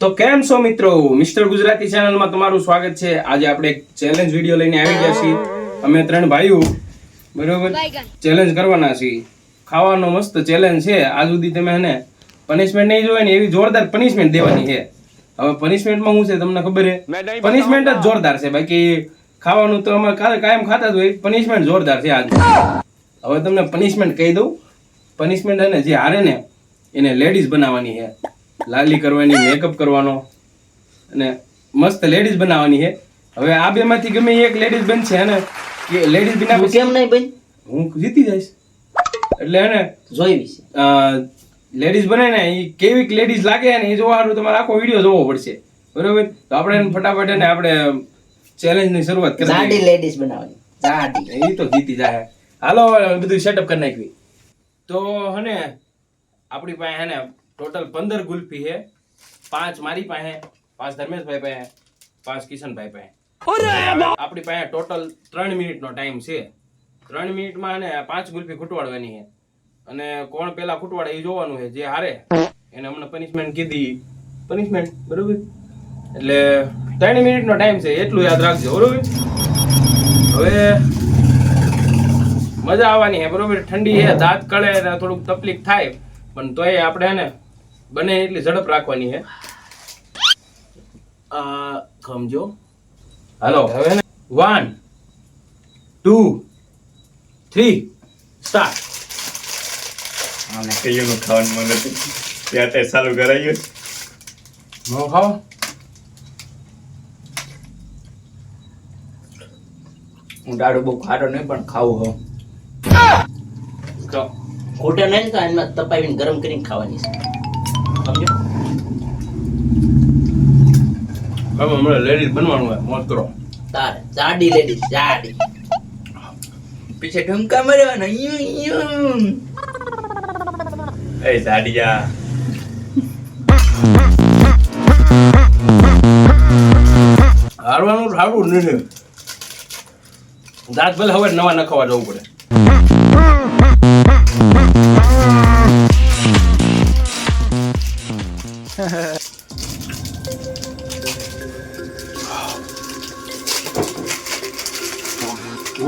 તો કેમ છો મિત્રો? મિસ્ટર ગુજરાતી ચેનલમાં તમારું સ્વાગત છે. આજે આપણે એક ચેલેન્જ વીડિયો લઈને આવી ગયા છીએ. અમે ત્રણ ભાઈઓ બરોબર? ચેલેન્જ કરવાના છીએ. ખાવાનો મસ્ત ચેલેન્જ છે. આજ સુધી તમે એને પનિશમેન્ટ નહીં જોવે ને એવી જોરદાર પનિશમેન્ટ દેવાની છે. હવે પનિશમેન્ટમાં શું છે તમને ખબર છે? પનિશમેન્ટ જ જોરદાર છે. બાકી ખાવાનું તો અમે કાયમ ખાતા જ હોય. પનિશમેન્ટ જોરદાર છે આજ. હવે તમને પનિશમેન્ટ કહી દઉં. પનિશમેન્ટ અને જે હારે ને એને લેડીઝ બનાવવાની છે. લાલી કરવાની મેકઅપ કરવાનો અને મસ્ત લેડીઝ બનાવવાની છે. હવે આ બે માંથી ગમે એક લેડીઝ બનશે અને લેડીઝ બના કેમ નહીં બન? હું જીતી જઈશ. એટલે હે ને જોઈ વિશે લેડીઝ બને ને એ કેવી લેડીઝ લાગે ને એ જોવા હારું તમારે આખો વીડિયો જોવો પડશે. બરોબર? તો આપણે ફટાફટ એને આપણે ચેલેન્જની શરૂઆત કરી જાડી. લેડીઝ બનાવવાની. જાડી. એ તો જીતી જાય હાલો બધું સેટઅપ કરી નાખવી. તો હને આપણી પાસે હે ને ટોટલ પંદર ગુલ્ફી હે પાંચ મારી પાસે પાંચ ધર્મેશભાઈ પાસે પાંચ કિશનભાઈ પાસે. આપણી પાસે ટોટલ ત્રણ મિનિટનો ટાઈમ છે. ત્રણ મિનિટમાં ને પાંચ ગુલ્ફી ખૂટવાડવાની છે. અને કોણ પેલા ખૂટવાડે એ જોવાનું છે જે હારે. એને હમણાં પનિશમેન્ટ કીધી. પનિશમેન્ટ બરોબર? એટલે ત્રણ મિનિટનો ટાઈમ છે એટલું યાદ રાખજો બરોબર? હવે મજા આવવાની છે બરોબર? ઠંડી છે દાંત કળે થોડુંક તકલીફ થાય. પણ તોય આપણે ને બને એટલી ઝડપ રાખવાની છે આ સમજો હાલો. હવે ને? વન ટુ થ્રી સ્ટાર્ટ આને કઈનું ખાવાનું મન ત્યાં તે ચાલુ કરાયું નો ખાઓ હું દાડો બહુ ખાટો નહીં પણ ખાવું હો. તો ખોટે નહીં તો એમાં તપાવીને ગરમ કરીને ખાવાની છે. હવે હમણાં લેડીઝ બનવાનું હોય મોત કરો. તારે જાડી લેડીઝ જાડી. પીછે ઢમકા મારવાના યુ યુ એ સાડિયા હારવાનું સારું નથી દાંત ભલે હવે નવા નખાવા જવું પડે.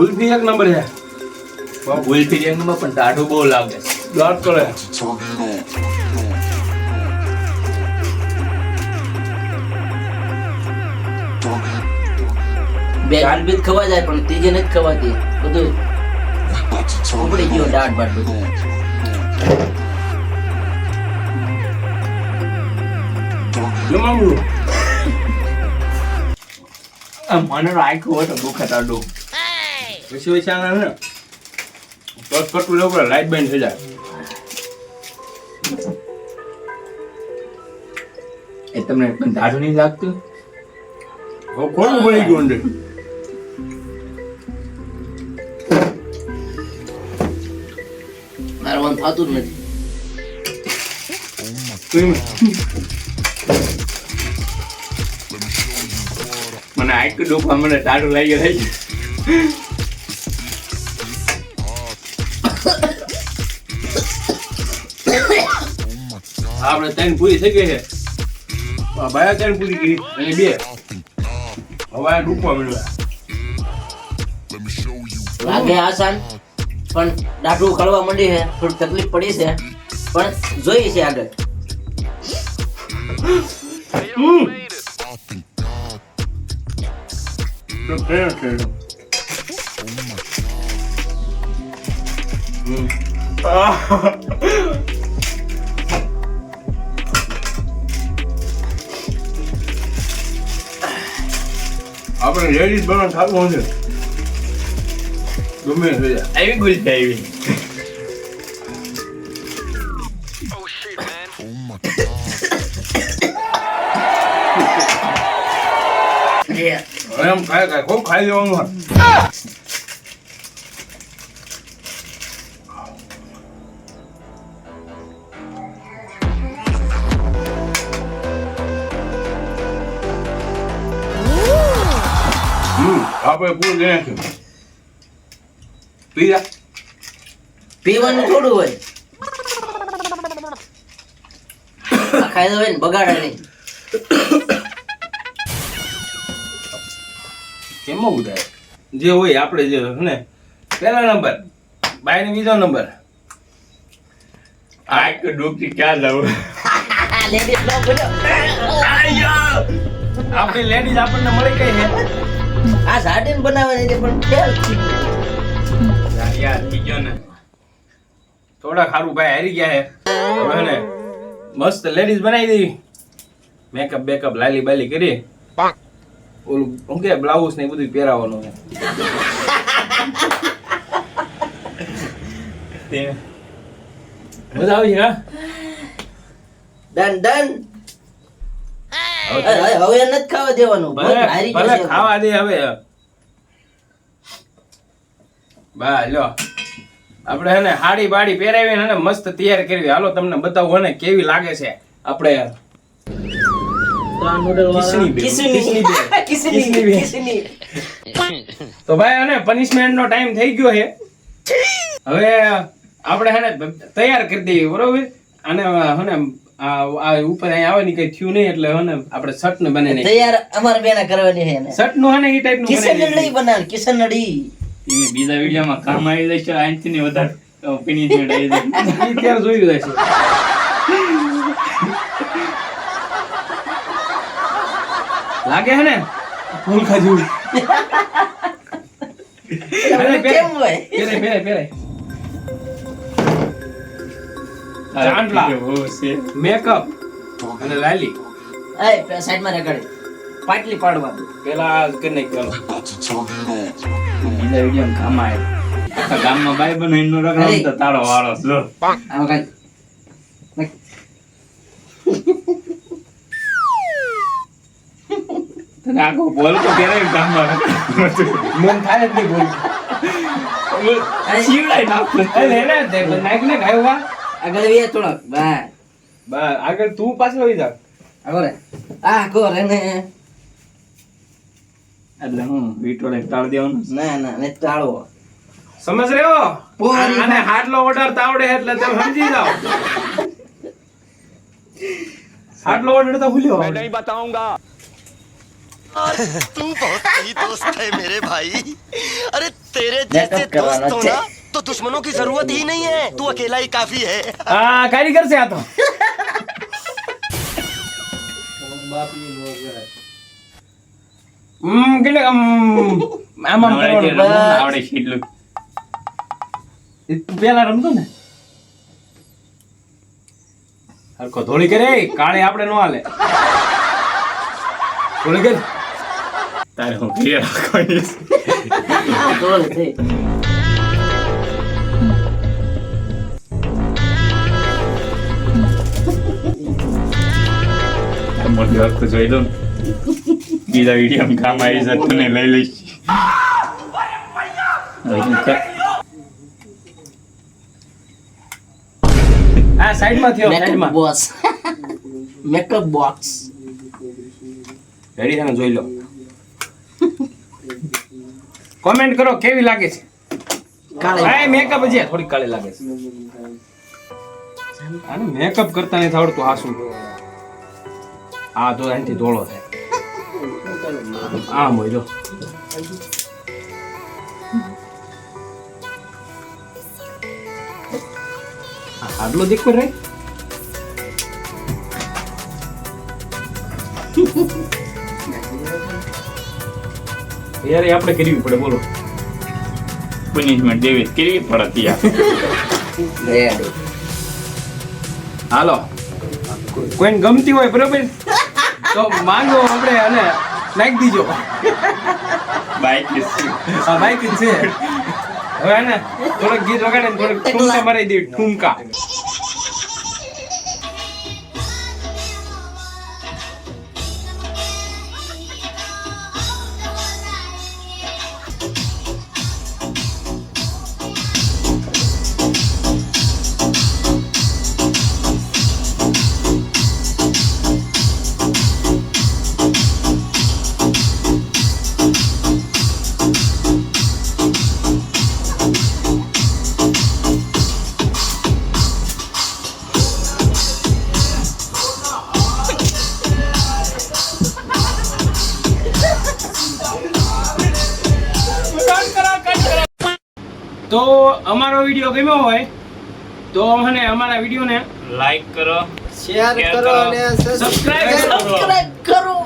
ગુલ્ફી એક નંબર છે. ગુલફી નંબર પણ દાઢું બહુ લાગે. દાંત કરે. બે બીજ ખવા જાય પણ ત્રીજે નથી ખવાતી. બધું ઉપડી ગયો દાઢ બાટ બધું. મને રાખ્યું હોય તો દુખત આડું પછી પછી આના ને ટચ કટું લેવું પડે લાઈટ બેન્ડ થઈ જાય. એ તમને પણ દાઢું નહીં લાગતું? હવે કોણ પડી ગયું અંદર? મારવાનું થતું જ નથી. મને આટલું દુખવા મને દાઢું લાગી રહી આપણે ત્રણ પૂરી થઈ ગઈ છે. બાયા ત્રણ પૂરી કરી અને બે. હવે ડૂબવા મળ્યા લાગે આસાન પણ દાઢું કળવા માંડી છે થોડી તકલીફ પડી છે પણ જોઈ છે આગળ. તો આપણે લેડીઝ બનવાનું થતું હશે ગમે થઈ જાય. આવી ગુલફી આવી. એમ ખાય ખાય ખૂબ ખાઈ લેવાનું હોય. આપણે પૂરું જ નાખ્યું. પીરા. પીવાનું થોડું હોય. ખાઈ ને બગાડે નહીં. કેમાં ઉધાય જે હોય આપણે જે ને પહેલા નંબર. બાય ને બીજો નંબર. આ એક ડોકી ક્યાં જાવ આ ladies નો બોલ્યો. આપણી લેડીઝ આપણને મળી કઈ છે. આ સાડી બનાવવાની હતી પણ ફેલ થઈ ગયું. ને. થોડા ખારું ભાઈ હારી ગયા હે હવે ને મસ્ત લેડીઝ બનાવી દેવી મેકઅપ બેકઅપ લાલી બાલી કરી. ઓલું શું કે બ્લાઉઝ ને બધું પહેરાવવાનું છે. તે- મજા આવી છે હા? ડન ડન હવે હવે હવે નથી ખાવા દેવાનું. ભલે હારી ભલે જશે. ખાવા દે હવે. બા લ્યો. આપણે હે ને હાડી બાડી પહેરાવી ને મસ્ત તૈયાર કરવી. હાલો તમને બતાવું ને કેવી લાગે છે. આપણે. તો ભાઈ અને પનિશમેન્ટ નો ટાઈમ થઈ ગયો છે. હવે આપણે હે ને તૈયાર કરી દઈએ બરોબર? અને હે ને આ આ ઉપર અહીં આવવાની કઈ થયું નહીં એટલે હે ને આપણે શર્ટ ને બને તૈયાર અમારે બેના કરવાની છે ને શર્ટનું હે ને એ ટાઈપનું કિશનડી બનાવ કિશનડી ઈ બીજા વિડીયોમાં કામ આવી જશે આનાથી ને વધારે opinion આવી જાય ત્યારે જોયું હશે. લાગે હે ને? ફૂલ ખાજુ પેરે પેરે પેરે ચાંદલા. મેકઅપ અને લાલી. આય સાઈડમાં રેકડી પાટલી પાડવાનું. પેલા કે નાખ પેલો બીજા વિડીયોમાં કામ આવે ગામમાં બાઈ બનો એનો રખડાવું તો તારો વાળો છે. જો. આમાં કાંઈ. તને આખો બોલ તો ત્યારે ગામમાં. મન થાય જ નહીં બોલ. શિવડાય નાખું. નાખ ને ખાયો વા. આગળ વે થોડોક બાય બસ આગળ તું પાછળ આવી જા આગળ રે. આ કોર એને એટલે હું વીટોળે તાળ દેવાનું ના ના ને ટાળવો સમજ રહ્યો પોરી આને હાડલો ઓર્ડર તાવડે એટલે તમે સમજી જાઓ હાડલો ઓર્ડર તો ભૂલ્યો तू बहुत सही दोस्त है मेरे भाई अरे तेरे जैसे Makeup करवाना दोस्त हो चाहिए। ना तो दुश्मनों की जरूरत ही नहीं है तू अकेला ही काफी है આ કારીગર છે આ તો હમ એટલે આમ આમ આમ નવરાત્રિ કરવાનું. રમવું ને આવડે છે એટલું. એ તું પેલા રમતો ને હરખો ધોળી કરે કાળે આપણે નો હાલે ધોળી કર તારે હું ઘરે રાખવાની છે. કોલ થઈ આ મોટી વાત તો જોઈ દઉં બીજા વીડિયો કામ આવી જાય તને લઈ લઈશ. હવે હું કર- આ સાઈડ થયો side makeup makeup box ready છે જોઈ લો. કોમેન્ટ કરો કેવી લાગે છે? કાળે. મેકઅપ હજી થોડી કાળી લાગે છે. આને મેકઅપ કરતા નથી આવડતું શું આ તો અહીંથી ધોળો થાય આમ હોય જો. આટલો દીકો રે યાર આપણે કરવી પડે બોલો. પનિશમેન્ટ દેવી કેવી પડે ત્યાં હાલો. કોઈને ગમતી હોય બરોબર? તો માંગો આપણે અને નાખી દીજો. બાઈક આ બાઈક છે. હવે ને થોડોક ગીત વગાડે થોડોક ઠુમકા મારી દે ઠુમકા. વીડિયો ગમ્યો હોય તો મને અમારા વિડીયોને લાઈક કરો શેર કરો અને સબસ્ક્રાઇબ કરો.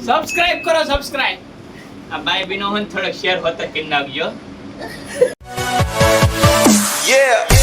સબસ્ક્રાઇબ કરો. સબસ્ક્રાઇબ આ બાય બીનો હન થોડો શેર હોતો કરી નાખજો. Yeah.